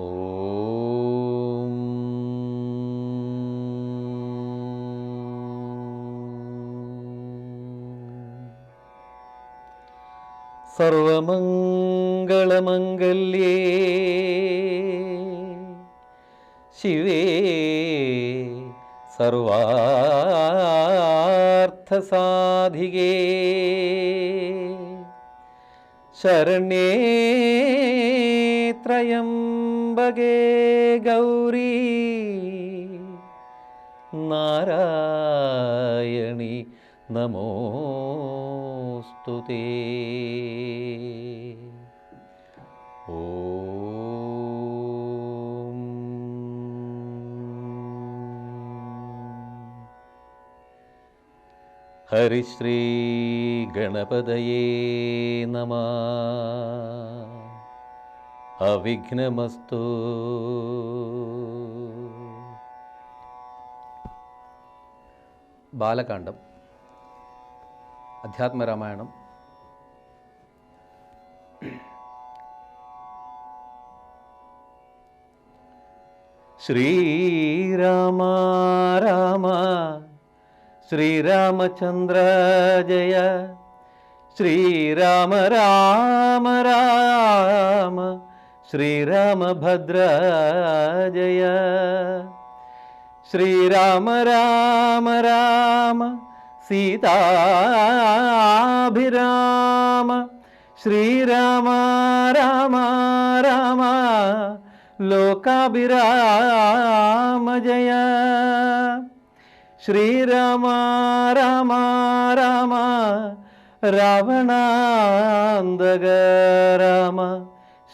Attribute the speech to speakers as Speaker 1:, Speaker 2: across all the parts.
Speaker 1: ॐ सर्वमङ्गलमङ्गल्ये शिवे सर्वार्थसाधिगे शरणे त्रयम् ಬಗೆ ಗೌರಿ ನಾರಾಯಣಿ ನಮೋಸ್ತುತಿ. ಹರಿಶ್ರೀ ಗಣಪದಯೇ ನಮಃ. അവിഘ്നമസ്തു. ബാലകാണ്ഡം അധ്യാത്മരാമായണം. ശ്രീരാമ രാമ ശ്രീരാമചന്ദ്ര ജയ ശ്രീരാമ രാമ രാമ. ശ്രീരാമഭദ്ര ജയ ശ്രീരാമ രാമ രാമ സീതാഭിരാമ ശ്രീരാമ രാമ രാമ ലോകാഭിരാമ ജയ ശ്രീരാമ രാമ രാമ രാവണാന്തക രാമ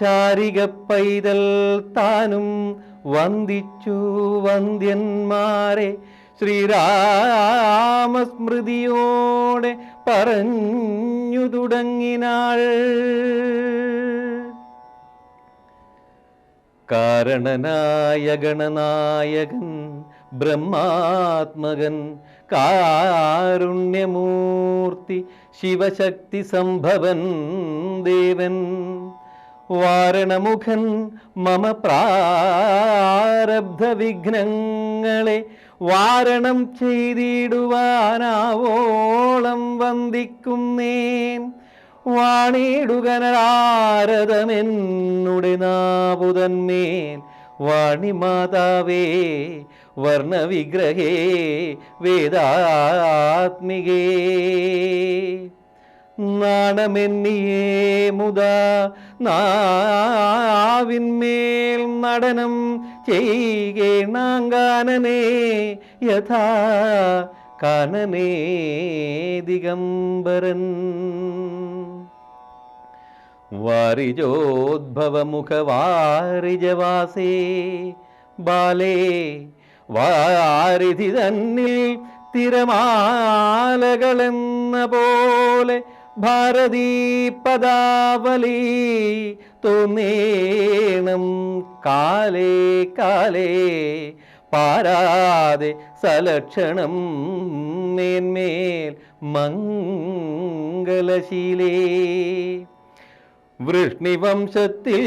Speaker 1: ശാരിക പൈതൽ താനും വന്ദിച്ചു വന്ദ്യന്മാരെ. ശ്രീരാമസ്മൃതിയോടെ പറഞ്ഞു തുടങ്ങിനാൾ. കാരണനായ ഗണനായകൻ ബ്രഹ്മാത്മകൻ കാരുണ്യമൂർത്തി ശിവശക്തി സംഭവൻ ദേവൻ. വാരണമുഖൻ മമ പ്രാരബ്ധ വിഘ്നങ്ങളെ വാരണം ചെയ്തിടുവാനാവോളം വന്ദിക്കുന്നേൻ വാണിടുകനാരദമെന്നുടെ വാണി വാണിമാതാവേ വർണവിഗ്രഹേ വേദാത്മികേ. നാണമെന്നിയേ മുതാ. നാവിന്മേൽ നടനം ചെയ്യേണാങ്കാനനേ യഥാ കാനനേ ദിഗംബരൻ. വാരിജോദ്ഭവമുഖവാരിജവാസേ. ബാലേ വാരിധി തന്നിൽ തിരമാലകളെന്ന പോലെ ഭാരതീ പദാവലി തോന്നേണം കാലേ കാലേ പാരാതെ സലക്ഷണം മേന്മേൽ മംഗലശീലേ വൃഷ്ണിവംശത്തിൽ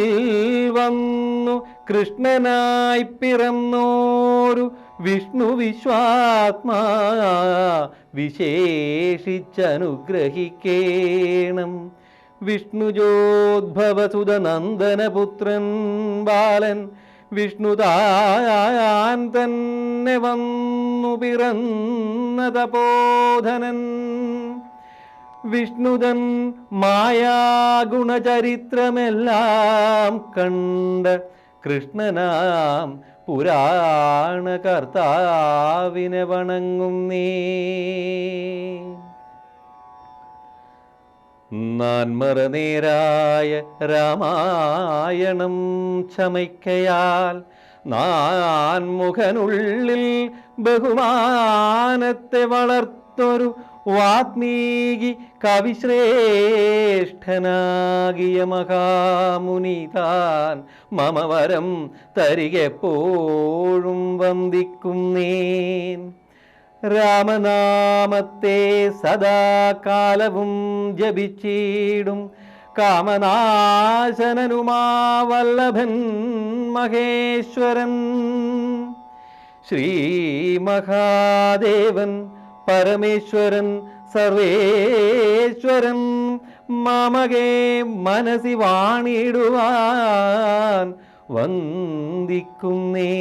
Speaker 1: വന്നു കൃഷ്ണനായി പിറന്നോരു വിഷ്ണു വിശ്വാത്മാ വിശേഷിച്ചനുഗ്രഹിക്കേണം. വിഷ്ണുജോദ്ഭവസുതനന്ദനപുത്രൻ ബാലൻ വിഷ്ണുതായാൻ തന്നെ വന്നു പിറന്ന തപോധനൻ വിഷ്ണുതൻ മായാഗുണചരിത്രമെല്ലാം കണ്ട് കൃഷ്ണനാം പുരാണ കർത്താവിനെ വണങ്ങും നീ. നാൻമറ നേരായ രാമായണം ചമയ്ക്കയാൽ നാൻമുഖനുള്ളിൽ ബഹുമാനത്തെ വളർത്തൊരു വാത്മീകി കവിശ്രേഷ്ഠനാകിയ മഹാമുനി താൻ മമവരം തരികെപ്പോഴും വന്ദിക്കുന്നേൻ രാമനാമത്തെ സദാകാലവും ജപിച്ചിടും കാമനാശനനുമാ വല്ലഭൻ മഹേശ്വരൻ. ശ്രീ മഹാദേവൻ പരമേശ്വരൻ സർവേശ്വരൻ മാമകേ മനസി വാണിടുവാൻ വന്ദിക്കുന്നേ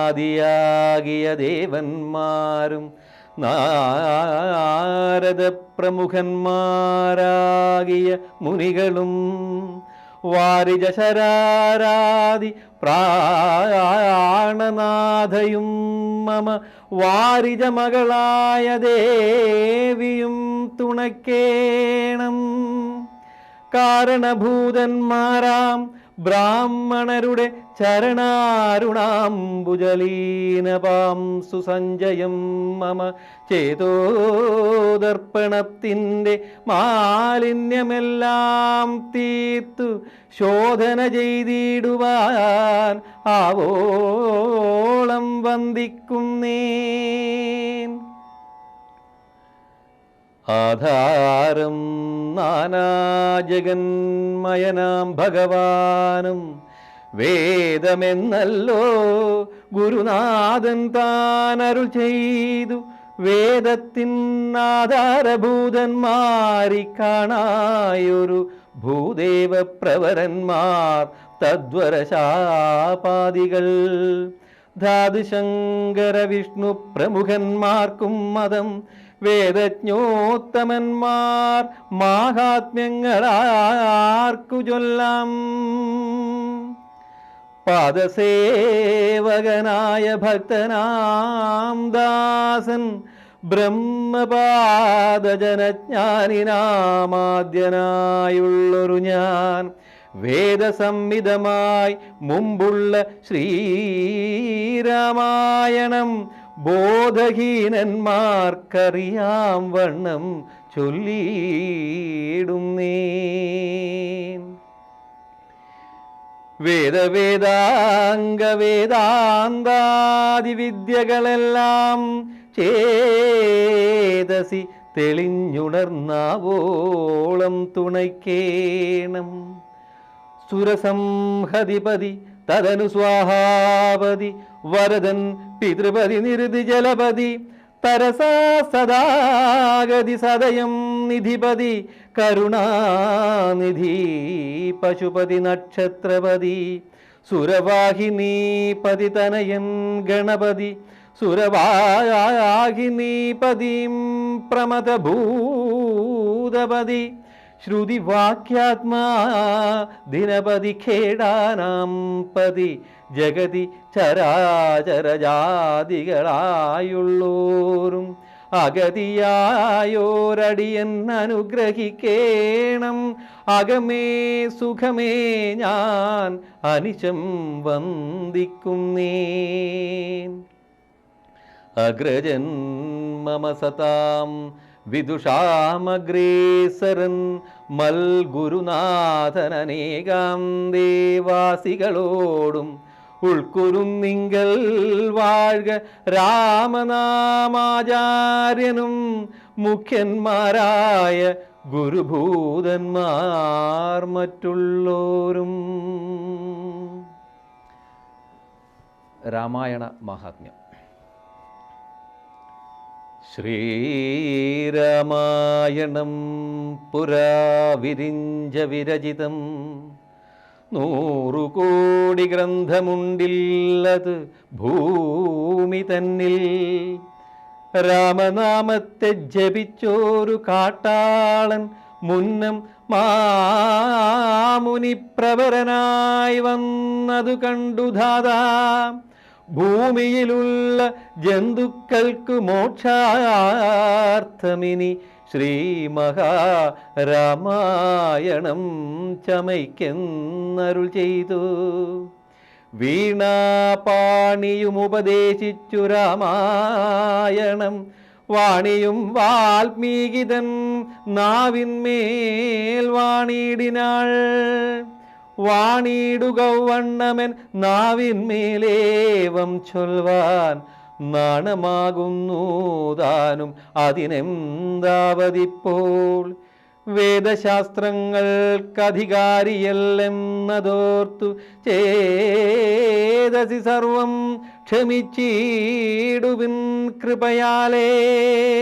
Speaker 1: വരിജോദ്ഭവനാദിയാകിയ ദേവന്മാരും നാരദ പ്രമുഖന്മാരാകിയ മുനികളും വാരിജശരാരാദി പ്രാണനാഥയും മമ വാരിജ മകളായ ദേവിയും തുണക്കേണം. കാരണഭൂതന്മാരാം ബ്രാഹ്മണരുടെ ചരണാരുണാംബുജലീനപാം സുസഞ്ജയം മമ ചേതോദർപ്പണത്തിന്റെ മാലിന്യമെല്ലാം തീർത്തു ശോധന ചെയ്തിടുവാൻ ആവോളം വന്ദിക്കുന്നേ ആധാരം നാനാജഗന്മയനാം ഭഗവാനും വേദമെന്നല്ലോ ഗുരുനാഥൻ താൻ അരുൾ ചെയ്തു വേദത്തിൻ ആധാരഭൂതന്മാരി കാണായൊരു ഭൂദേവ പ്രവരന്മാർ തദ്വരശാപാദികൾ. ധാതുശങ്കര വിഷ്ണു പ്രമുഖന്മാർക്കും മതം വേദജ്ഞോത്തമന്മാർ മാഹാത്മ്യങ്ങളാർക്കു ചൊല്ലാം പാദസേവകനായ ഭക്തനാം ദാസൻ ബ്രഹ്മപാദജനജ്ഞാനിനാമാദ്യനായുള്ളൊരു ഞാൻ. വേദസംഹിതമായി മുമ്പുള്ള ശ്രീരാമായണം ബോധഹീനന്മാർക്കറിയാം വണ്ണം ചൊല്ലിയിടുന്നേ വേദവേദാംഗ വേദാന്താദി വിദ്യകളെല്ലാം ചേതസി തെളിഞ്ഞുണർന്നാവോളം തുണയ്ക്കേണം. സുരസംഹതിപതി തദനു സ്വാഹാപതി വരദൻ പിതൃപതി നിരുതി ജലപതി തരസാ സദാഗതി സദയം നിധിപതി കരുണാനിധി പശുപതി നക്ഷത്രപതി സുരവാഹിനീപതി തനയൻ ഗണപതി സുരവാഹിനീപതിം പ്രമദഭൂതപതി ശ്രുതിവാക്യാത്മാ ദിനപതി ഖേടാനാം പതി ജഗതി ചരാചരജാതികളായുള്ളോരും. അഗതിയായോരടിയൻ അനുഗ്രഹിക്കേണം അകമേ സുഖമേ ഞാൻ അനിശം വന്ദിക്കുന്നേ അഗ്രജൻ മമ സതാം വിദുഷാമഗ്രേസരൻ മൽ ഗുരുനാഥനനേകാം ദേവാസികളോടും ഉൾക്കുരുന്നിങ്കൽ വാഴ്ക രാമനാമാചാര്യനും മുഖ്യന്മാരായ ഗുരുഭൂതന്മാർ മറ്റുള്ളോരും. രാമായണ മഹാത്മ്യം. ശ്രീരാമായണം പുരാ വിരിഞ്ച വിരചിതം. നൂറു കോടി ഗ്രന്ഥമുണ്ടില്ലത് ഭൂമി തന്നിൽ. രാമനാമത്തെ ജപിച്ചോരു കാട്ടാളൻ മുന്നം മാമുനിപ്രവരനായി വന്നതു കണ്ടു ധാതാ ഭൂമിയിലുള്ള ജന്തുക്കൾക്ക് മോക്ഷാർത്ഥമിനി ശ്രീ മഹാരാമായണം ചമയ്ക്കെന്നരുൾ ചെയ്തു. വീണാപാണിയുമുപദേശിച്ചു രാമായണം. വാണിയും വാൽമീകിതൻ നാവിന്മേൽ വാണിയിടിനാൾ. വാണിയിടുക വണ്ണമൻ നാവിന്മേലേവം ചൊൽവാൻ നാണമാകുന്നു താനും അതിനെന്താവതിപ്പോൾ? വേദശാസ്ത്രങ്ങൾക്കധികാരിയല്ലെന്നതോർത്തു ചേതസി സർവം ക്ഷമിച്ചീടുവിൻ കൃപയാലേ.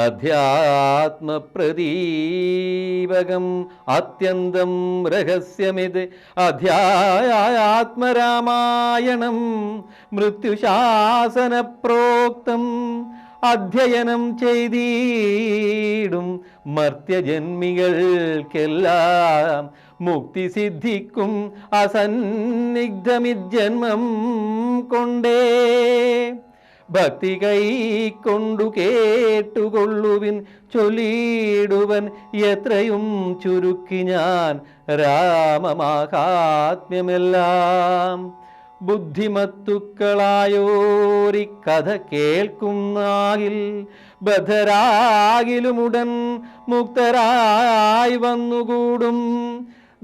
Speaker 1: അധ്യാത്മപ്രദീപകം അത്യന്തം രഹസ്യമിത് അധ്യാത്മരാമായണം മൃത്യുശാസന പ്രോക്തം അധ്യയനം ചെയ്തീടും മർത്യജന്മികൾക്കെല്ലാം മുക്തി സിദ്ധിക്കും അസന്നിഗ്ധമിജന്മം കൊണ്ടേ. ഭക്തി കൈക്കൊണ്ടു കേട്ടുകൊള്ളുവിൻ ചൊല്ലിടുവൻ എത്രയും ചുരുക്കി ഞാൻ രാമമാഹാത്മ്യമെല്ലാം. ബുദ്ധിമത്തുക്കളായോരി കഥ കേൾക്കുന്നാകിൽ ബദ്ധരാകിലുമുടൻ മുക്തരായി വന്നുകൂടും.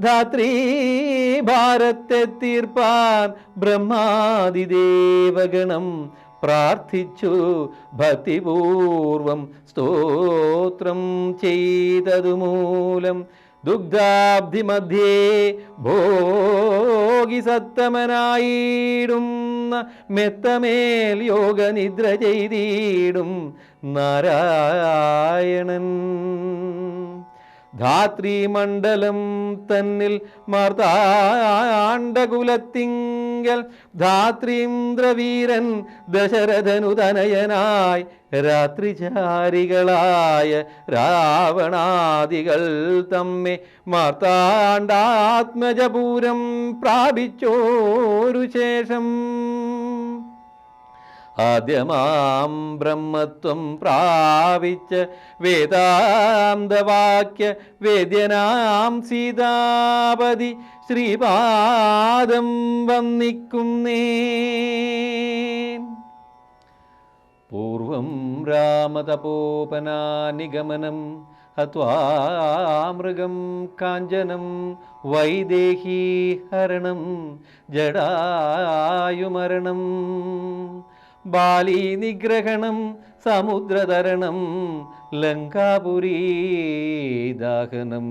Speaker 1: ധാത്രീ ഭാരത്തെ തീർപ്പാൻ ബ്രഹ്മാതിദേവഗണം പ്രാർത്ഥിച്ചു ഭക്തിപൂർവം സ്തോത്രം ചെയ്തതുമൂലം ദുഗ്ധാബ്ധി മധ്യേ ഭോഗി സത്തമനായിടും. മെത്തമേൽ യോഗനിദ്ര ചെയ്തിടും നാരായണൻ. ധാത്രിമണ്ഡലം തന്നിൽ മാർത്താണ്ഡകുലത്തിങ്കൽ ധാത്രീന്ദ്രവീരൻ ദശരഥനുതനയനായി രാത്രിചാരികളായ രാവണാദികൾ തമ്മെ മാർത്താണ്ടാത്മജപൂരം പ്രാപിച്ചോരു ശേഷം. ആദ്യമാം ബ്രഹ്മത്വം പ്രാപിച്ച വേദാന്തവാക്യ വേദ്യനാം സീതാപതി ശ്രീപാദം വന്നിക്കുന്നേ പൂർവം രാമതപോപനാനിഗമനം ഹത്വാമൃഗം കാഞ്ചനം വൈദേഹീഹരണം ജടായുമരണം ബാലീനിഗ്രഹണം സമുദ്രതരണം സമുദ്രതരണം ലങ്കാപുരീദാഹനം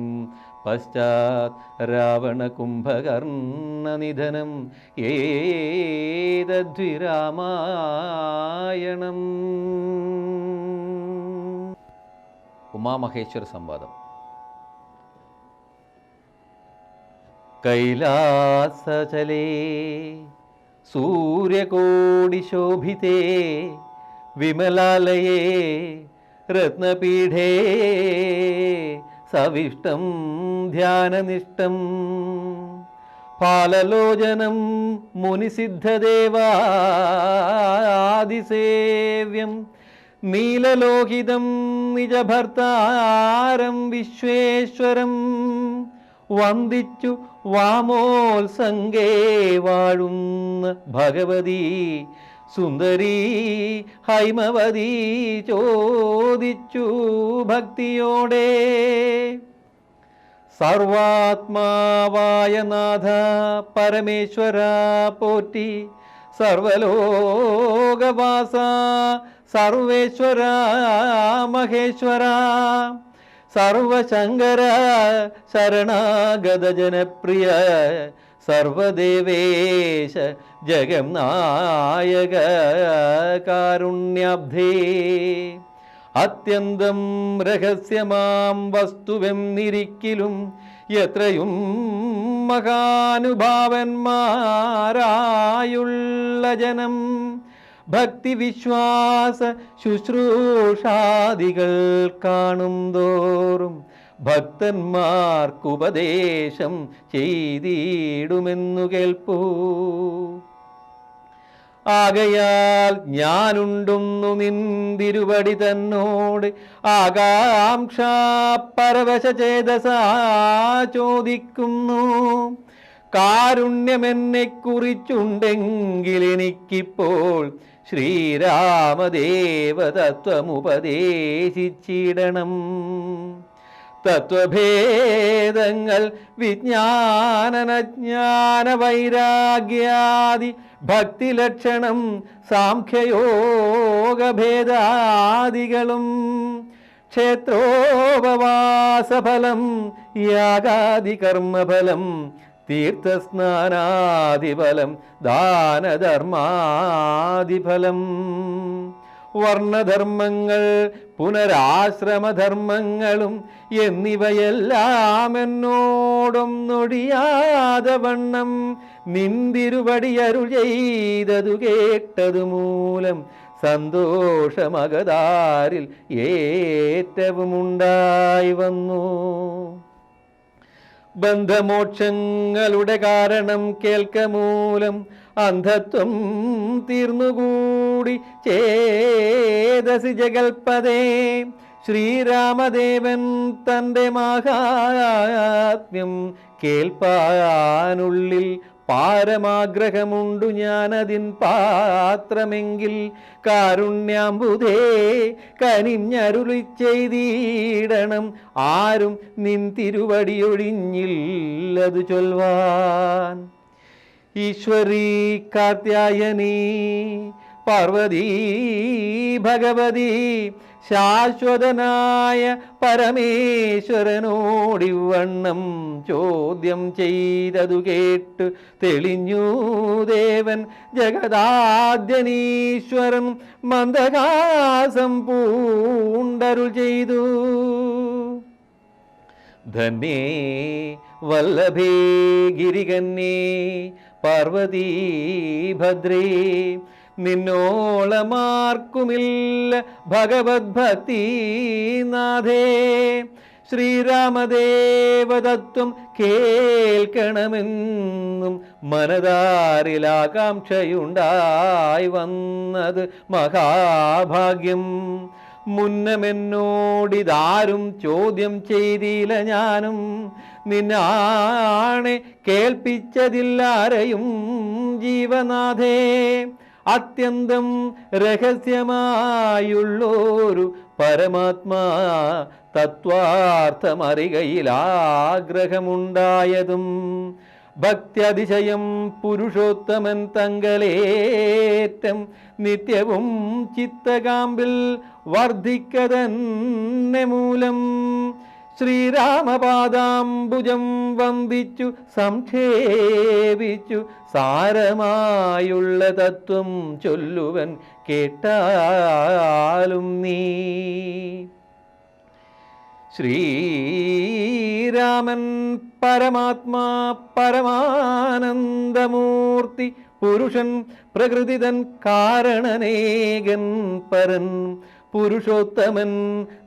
Speaker 1: പശ്ചാത് രാവണകുംഭകർണനിധനം ഏതദ്വിരാമായണം. ഉമാമഹേശ്വര സംവാദം. കൈലാസചലേ സൂര്യകോടിശോഭിതേ വിമലാലയേ രത്നപീഠേ സവിഷ്ടം ധ്യാനനിഷ്ടം പാലലോചനം മുനിസിദ്ധദേവാദിസേവ്യം നീലലോഹിതം നിജഭർത്താരം വിശ്വേശ്വരം. വന്ദിച്ചു വാമോത്സംഗേ വാഴുന്ന ഭഗവതി സുന്ദരി ഹൈമവതി ചോദിച്ചു ഭക്തിയോടെ. സർവാത്മാവായ നാഥ പരമേശ്വര പോറ്റി സർവലോകവാസ സർവേശ്വര മഹേശ്വര സർവശങ്കര ശരണാഗത ജനപ്രിയ സർവദേവേശ ജഗം നായക കാരുണ്യാബ്ധേ അത്യന്തം രഹസ്യമാം വസ്തുവെം നിരിക്കലും എത്രയും മഹാനുഭാവന്മാരായുള്ള ജനം. ഭക്തി വിശ്വാസ ശുശ്രൂഷാദികൾ കാണും തോറും ഭക്തന്മാർക്കുപദേശം ചെയ്തിടുമെന്നു കേൾപ്പൂ. ആകയാൽ ഞാനുണ്ടുന്നു നിന്തിരുവടി തന്നോട്. ആകാംക്ഷ പരവശ ചേതസാ ചോദിക്കുന്നു. കാരുണ്യമെന്നെ കുറിച്ചുണ്ടെങ്കിൽ എനിക്കിപ്പോൾ ശ്രീരാമദേവ തത്വമുപദേശിച്ചിടണം തത്വഭേദങ്ങൾ വിജ്ഞാനനജ്ഞാന വൈരാഗ്യാദി ഭക്തിലക്ഷണം സാംഖ്യയോഗഭേദാദികളും ക്ഷേത്രോപവാസഫലം യാഗാദി കർമ്മഫലം തീർത്ഥസ്നാനാദിഫലം ദാനധർമാദിഫലം. വർണധർമ്മങ്ങൾ പുനരാശ്രമധർമ്മങ്ങളും എന്നിവയെല്ലാം എന്നോടും നൊടിയാതെ വണ്ണം നിന്തിരുപടിയരുൾ ചെയ്തതു കേട്ടതു മൂലം സന്തോഷമകതാരിൽ ഏറ്റവുമുണ്ടായി വന്നു. ബന്ധമോക്ഷങ്ങളുടെ കാരണം കേൾക്ക മൂലം അന്ധത്വം തീർന്നുകൂടി. ചേതസി ജഗൽപദേ ശ്രീരാമദേവൻ തന്റെ മഹാത്മ്യം കേൾപ്പാനുള്ളിൽ പാരമാഗ്രഹമുണ്ടു ഞാനതിൻ പാത്രമെങ്കിൽ കാരുണ്യാമ്പുതേ കനിഞ്ഞരുളി ചെയ്തിടണം. ആരും നിൻ തിരുവടിയൊഴിഞ്ഞില്ലതു ചൊൽവാൻ. ഈശ്വരീ കാർത്യായനീ പാർവതീ ഭഗവതി ശാശ്വതനായ പരമേശ്വരനോടിവണ്ണം ചോദ്യം ചെയ്തതു കേട്ട് തെളിഞ്ഞു ദേവൻ ജഗദാദ്യനീശ്വരൻ മന്ദകാസം പൂണ്ടരുൾ ചെയ്തു. ധന്യേ വല്ലഭേ ഗിരികന്യേ പാർവതീ ഭദ്രേ നിന്നോളമാർക്കുമില്ല ഭഗവത് ഭക്തി നാഥേ. ശ്രീരാമദേവതത്വം കേൾക്കണമെന്നും മനതാരിലാകാംക്ഷയുണ്ടായി വന്നത് മഹാഭാഗ്യം. മുന്നമെന്നോടിതാരും ചോദ്യം ചെയ്തില്ല ഞാനും. നിന്നാണെ കേൾപ്പിച്ചതില്ലാരെയും ജീവനാഥേ. അത്യന്തം രഹസ്യമായുള്ളൊരു പരമാത്മാ തത്വാർത്ഥമറികയിൽ ആഗ്രഹമുണ്ടായതും ഭക്ത്യതിശയം പുരുഷോത്തമൻ തങ്കലേറ്റം നിത്യവും ചിത്തകാമ്പിൽ വർദ്ധിക്കതന്നെ മൂലം ശ്രീരാമപാദാംബുജം വന്ദിച്ചു സംക്ഷേപിച്ചു. സാരമായുള്ള തത്വം ചൊല്ലുവൻ കേട്ടാലും നീ. ശ്രീരാമൻ പരമാത്മാ പരമാനന്ദമൂർത്തി പുരുഷൻ പ്രകൃതിതൻ കാരണനേകൻ പരൻ. പുരുഷോത്തമൻ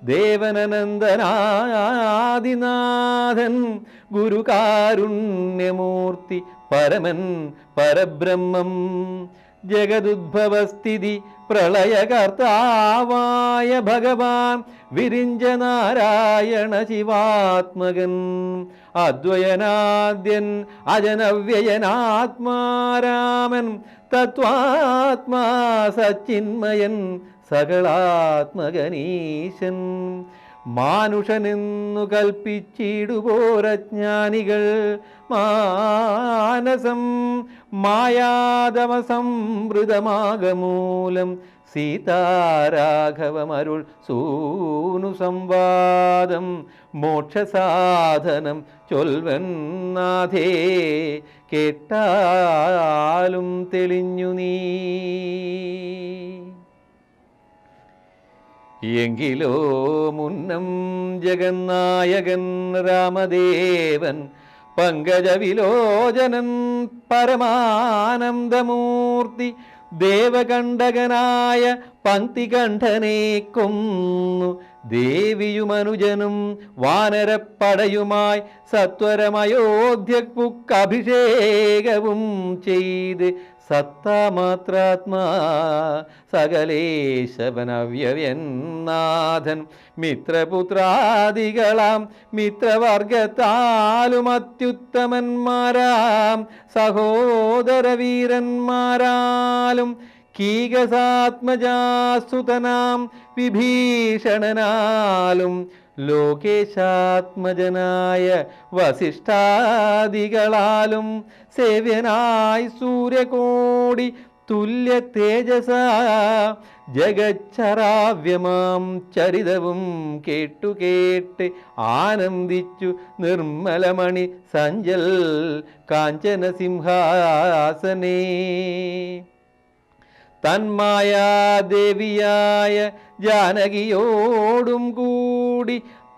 Speaker 1: ദേവനനന്ദനാദിനാഥൻ ഗുരുകാരുണ്യമൂർത്തി പരമൻ പരബ്രഹ്മം. ജഗദുദ്ഭവസ്ഥിതി പ്രളയകർത്താവായ ഭഗവാൻ വിരിഞ്ച നാരായണ ശിവാത്മകൻ അദ്വയനാദ്യൻ അജനവ്യയനാത്മാരാമൻ തത്വാത്മാ സച്ചിന്മയൻ സകളാത്മകനീശൻ മാനുഷനെന്നു കൽപ്പിച്ചിടുപോരജ്ഞാനികൾ. മാനസം മായാതമസംവൃതമാകമൂലം സീതാരാഘവമരുൾ സൂനു സംവാദം. മോക്ഷസാധനം ചൊൽവന്നാഥേ കേട്ടാലും തെളിഞ്ഞു നീ. എങ്കിലോ മുന്നം ജഗന്നായകൻ രാമദേവൻ പങ്കജവിലോചനൻ പരമാനന്ദമൂർത്തി ദേവകണ്ഠകനായ പങ്ക്തികണ്ഠനെ കൊന്നു. ദേവിയുമനുജനും വാനരപ്പടയുമായി സത്വരമയോധ്യക്കുക്കഭിഷേകവും ചെയ്ത് സത്താമാത്രാത്മാ സകലേശവനവ്യവ്യന്നാഥൻ. മിത്രപുത്രാദികളാം മിത്രവർഗത്താലും അത്യുത്തമന്മാരാം സഹോദരവീരന്മാരാലും കീകസാത്മജാസുതനാം വിഭീഷണനാലും ലോകേശാത്മജനായ വസിഷ്ഠാദികളാലും സേവ്യനായി സൂര്യകോടി തുല്യ തേജസ ജഗച്ചറാവ്യമാം ചരിതവും കേട്ടു കേട്ട് ആനന്ദിച്ചു നിർമ്മലമണി സഞ്ചൽ കാഞ്ചന സിംഹാസനേ തന്മായാദേവിയായ ജാനകിയോടും കൂടി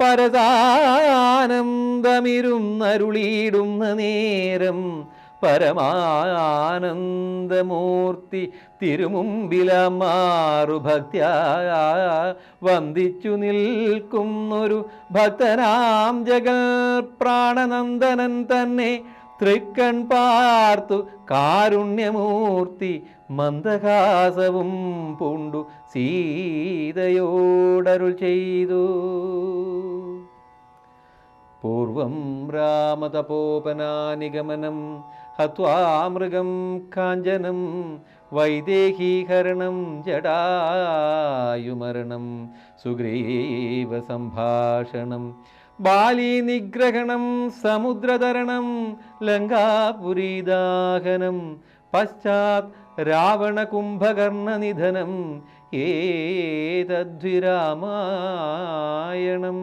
Speaker 1: പരതാനന്ദമിരുന്നരുളിയിടുന്ന നേരം പരമാനന്ദമൂർത്തി തിരുമുമ്പിലമാറു ഭക്ത്യ വന്ദിച്ചു നിൽക്കുന്നൊരു ഭക്തനാം ജഗൽ പ്രാണനന്ദനൻ തന്നെ തൃക്കൺ പാർത്തു കാരുണ്യമൂർത്തി മന്ദഹാസവും പൂണ്ടു സീതയോടരുൾ ചെയ്തു. പൂർവം രാമതപോപനാനിഗമനം ഹത്വാമൃഗം കാഞ്ചനം വൈദേഹീകരണം ജടായുമരണം സുഗ്രീവ സംഭാഷണം ബാലീനിഗ്രഹണം സമുദ്രതരണം ലങ്കാപുരീദാഹനം പശ്ചാത് രാവണകുംഭകർണനിധനം ഏതദ്വിരാമായണം